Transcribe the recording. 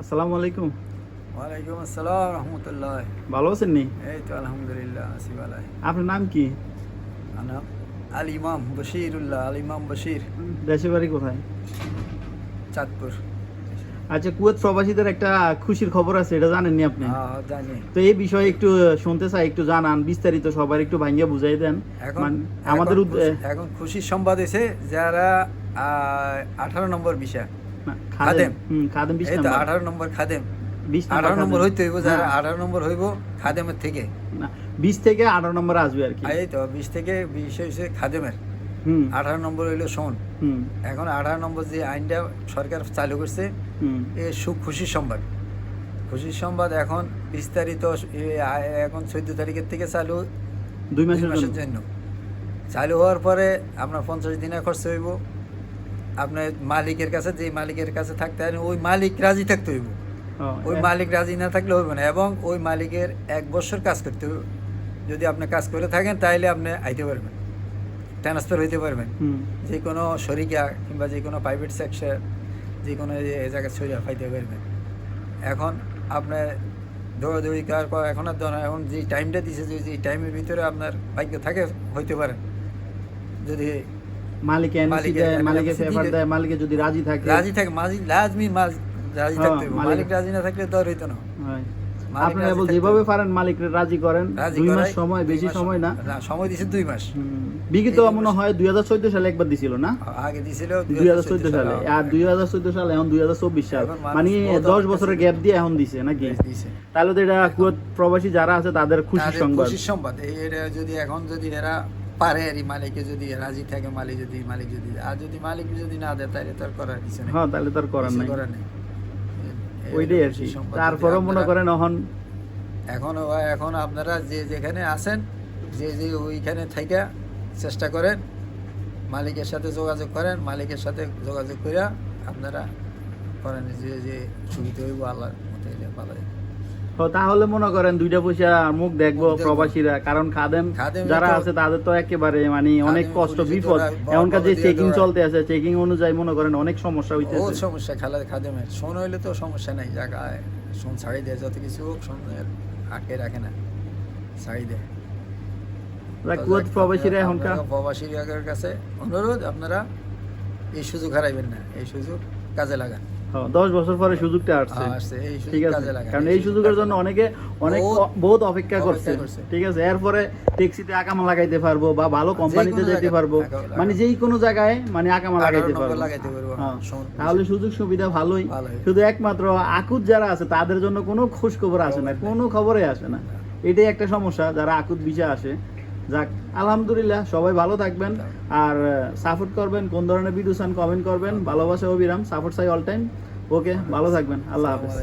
আসসালামু আলাইকুম। ওয়ালাইকুম আসসালাম রহমতুল্লাহ। ভালো আছেন নি? এই তো আলহামদুলিল্লাহ আছি ভালাই। আপনার নাম কি? আনা আল ইমাম বশিরুল্লাহ আল ইমাম বশির। দেশের বাড়ি কোথায়? চাঁদপুর। আচ্ছা কুয়েত প্রবাসীদের একটা খুশির খবর আছে এটা জানেননি আপনি? হ্যাঁ জানি। তো এই বিষয়ে একটু শুনতে চাই একটু জানান বিস্তারিত সবার একটু ভাঙ্গিয়ে বুঝাই দেন। এখন আমাদের এখন খুশির সংবাদ এসে যারা আঠারো নম্বর বিষয়। খাদেম। খাদেম? বিশ নাম্বার। আঠারো নম্বর খাদেম। আঠারো নম্বর হইতে হইব যারা হ্যাঁ, আঠারো নম্বর হইব খাদেমের থেকে। বিশ থেকে আঠারো নম্বর আসবে আর কি। এই তো বিশ থেকে বিশ হয়েছে খাদেমের। আঠারো নম্বর হইল শোন। এখন আঠারো নম্বর যে আইনটা সরকার চালু করছে হুম। এ সুখ খুশির সংবাদ। খুশির সংবাদ এখন বিস্তারিত এখন চোদ্দ তারিখের থেকে চালু দুই মাসের জন্য। চালু হওয়ার পরে আপনার পঞ্চাশ দিনে খরচ হইব। আপনার মালিকের কাছে যে মালিকের কাছে থাকতে হয় ওই মালিক রাজি থাকতে হইব। ওই মালিক রাজি না থাকলে হইব না এবং ওই মালিকের এক বছর কাজ করতে হইব। যদি আপনি কাজ করে থাকেন তাহলে আপনি আইতে পারবেন ট্রান্সফার হইতে পারবেন। যে কোনো শরিকা কিংবা যে কোনো প্রাইভেট সেক্টর যে কোনো জায়গায় সোজা পাইতে পারবেন। এখন আপনার দৌড়াদৌড়ি করার পর এখন আর দৌড়া- এখন যে টাইমটা দিছে যে যে টাইমের ভিতরে আপনার ভাগ্য থাকে হইতে পারে। যদি মালিকে দেয় মালিকে পেপার দেয়। মালিকে যদি রাজি থাকে। রাজি থাকে লাজমি রাজি হ্যাঁ, থাকতে মালিক- রাজি না থাকলে হইতো না। হয়। মালিক আপনি রাজি এবার থাকতে যেভাবে পারেন মালিক রাজি করেন। দুই মাস সময় বেশি সময় না। সময়। দিছে দুই মাস। বিগত মনে হয় দুই হাজার চোদ্দ সালে একবার দিছিল না? আগে দিছিল দুই হাজার চোদ্দ সালে। আর দুই হাজার চোদ্দ সালে এখন দুই হাজার চব্বিশ সাল। মানে দশ বছরের। গ্যাপ দিয়ে এখন দিছে নাকি? তাহলে তো এটা প্রবাসী যারা আছে তাদের খুশি সংবাদ। খুশির সংবাদ। এটা যদি এখন যদি এরা পারে আর মালিকে যদি রাজি থাকে মালিক যদি মালিক যদি আর যদি মালিক যদি না দেয় তাহলে তার করার কিছু নেই। হ্যাঁ তাহলে তার করার নাই। করার নেই। ওইটাই আর কি। তারপরেও মনে করেন এখন এখন এখন আপনারা যে যেখানে আছেন যে যে ওইখানে থেকে চেষ্টা করেন মালিকের সাথে যোগাযোগ করেন মালিকের সাথে যোগাযোগ করে আপনারা করেন যে যে সুবিধা হইব আল্লাহর মতো ভালো তাহলে মনে করেন দুইটা পয়সা মুখ দেখব প্রবাসীরা কারণ খাদেম যারা আছে তাদের তো একেবারে মানে অনেক কষ্ট বিপদ। এখনকার যে চেকিং চলতে আছে চেকিং অনুযায়ী মনে করেন অনেক সমস্যা ও হইতেছে সমস্যা খেলা খাদেমের। শোন হইলে তো সমস্যা নাই জায়গায় শোন ছাড়ি দেয় যত কিছু হোক শোন আটকে রাখে না ছাড়ি দেয়। কুয়েত প্রবাসীরা এখনকার আপনারা প্রবাসীদের কাছে অনুরোধ আপনারা এই সুযোগ হারাইবেন না এই সুযোগ কাজে লাগান। দশ বছর পরে সুযোগটা আসছে। হ্যাঁ, ঠিক আছে। কারণ এই সুযোগের জন্য অনেকে অনেক বহুত- অপেক্ষা করছে। ঠিক আছে? এরপরে ট্যাক্সিতে আকামা লাগাইতে পারব বা ভালো কোম্পানিতে যেতে পারব। মানে যেই কোনো জায়গায় মানে আকামা লাগাইতে পারব। হ্যাঁ। তাহলে সুযোগ সুবিধা ভালোই। শুধু একমাত্র আকুত যারা আছে তাদের জন্য কোনো খোঁজ খবর আসে না। কোনো খবরে আসে না। এটাই একটা সমস্যা যারা আকুত বিষয় আসে। যাক, আলহামদুলিল্লাহ, সবাই ভালো থাকবেন। আর সাপোর্ট করবেন, কোন ধরনের ভিডিও চান কমেন্ট করবেন, ভালোবাসা অবিরাম সাপোর্ট চাই অল টাইম ওকে ভালো থাকবেন, আল্লাহ হাফেজ।